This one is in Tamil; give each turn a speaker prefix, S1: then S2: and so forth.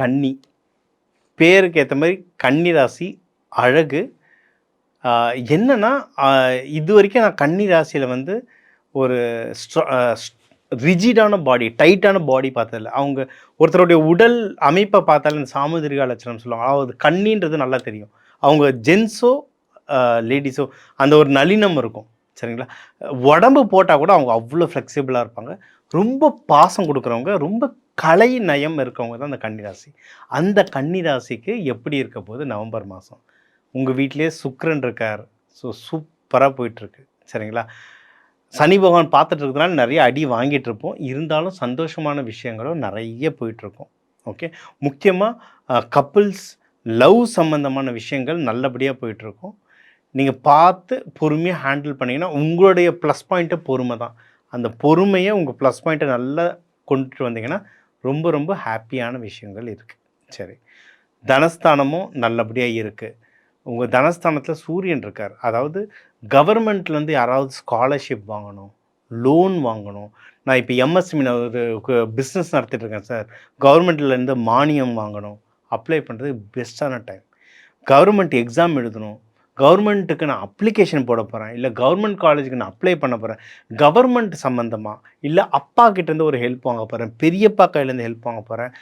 S1: கன்னி. பேருக்கு ஏற்ற மாதிரி கன்னி ராசி அழகு. என்னென்னா என்னன்னா இது வரைக்கும் நான் கன்னி ராசியில் வந்து ஒரு ரிஜிடான பாடி டைட்டான பாடி பார்த்ததில்ல. அவங்க ஒருத்தருடைய உடல் அமைப்பை பார்த்தாலே இந்த சாமுதிரிகா லட்சணம் சொல்லுவாங்க. அதாவது கண்ணின்றது நல்லா தெரியும். அவங்க ஜென்ஸோ லேடிஸோ அந்த ஒரு நளினம் இருக்கும். சரிங்களா? உடம்பு போட்டால் கூட அவங்க அவ்வளோ ஃப்ளெக்சிபிளாக இருப்பாங்க. ரொம்ப பாசம் கொடுக்குறவங்க ரொம்ப கலை நயம் இருக்கவங்க தான் அந்த கன்னிராசி. அந்த கன்னிராசிக்கு எப்படி இருக்க போகுது? நவம்பர் மாதம் உங்கள் வீட்டிலே சுக்கரன் இருக்கார். ஸோ சூப்பராக போயிட்டுருக்கு. சரிங்களா? சனி பகவான் பார்த்துட்டு இருக்கிறதுனால நிறைய அடி வாங்கிட்டு இருப்போம். இருந்தாலும் சந்தோஷமான விஷயங்களும் நிறைய போயிட்டுருக்கும். ஓகே முக்கியமாக கப்புள்ஸ் லவ் சம்மந்தமான விஷயங்கள் நல்லபடியாக போயிட்டுருக்கும். நீங்கள் பார்த்து பொறுமையாக ஹேண்டில் பண்ணிங்கன்னா உங்களுடைய ப்ளஸ் பாயிண்ட்டை பொறுமை தான். அந்த பொறுமையை உங்கள் ப்ளஸ் பாயிண்ட்டை நல்லா கொண்டுட்டு வந்தீங்கன்னா ரொம்ப ரொம்ப ஹாப்பியான விஷயங்கள் இருக்குது சரி. தனஸ்தானமும் நல்லபடியாக இருக்குது உங்கள் தனஸ்தானத்தில் சூரியன் இருக்கார். அதாவது கவர்மெண்ட்லேருந்து யாராவது ஸ்காலர்ஷிப் வாங்கணும் லோன் வாங்கணும். நான் இப்போ எம்எஸ்எம் ஒரு பிஸ்னஸ் நடத்திட்டுருக்கேன் சார் கவர்மெண்ட்லேருந்து மானியம் வாங்கணும். அப்ளை பண்ணுறது பெஸ்ட்டான டைம் கவர்மெண்ட் எக்ஸாம் எழுதணும். கவர்மெண்ட்டுக்கு நான் அப்ளிகேஷன் போட போகிறேன் இல்லை கவர்மெண்ட் காலேஜுக்கு நான் அப்ளை பண்ண போகிறேன் கவர்மெண்ட் சம்மந்தமாக இல்லை அப்பா கிட்டேருந்து ஒரு ஹெல்ப் வாங்க போகிறேன் பெரியப்பா கையிலேருந்து ஹெல்ப் வாங்க போகிறேன்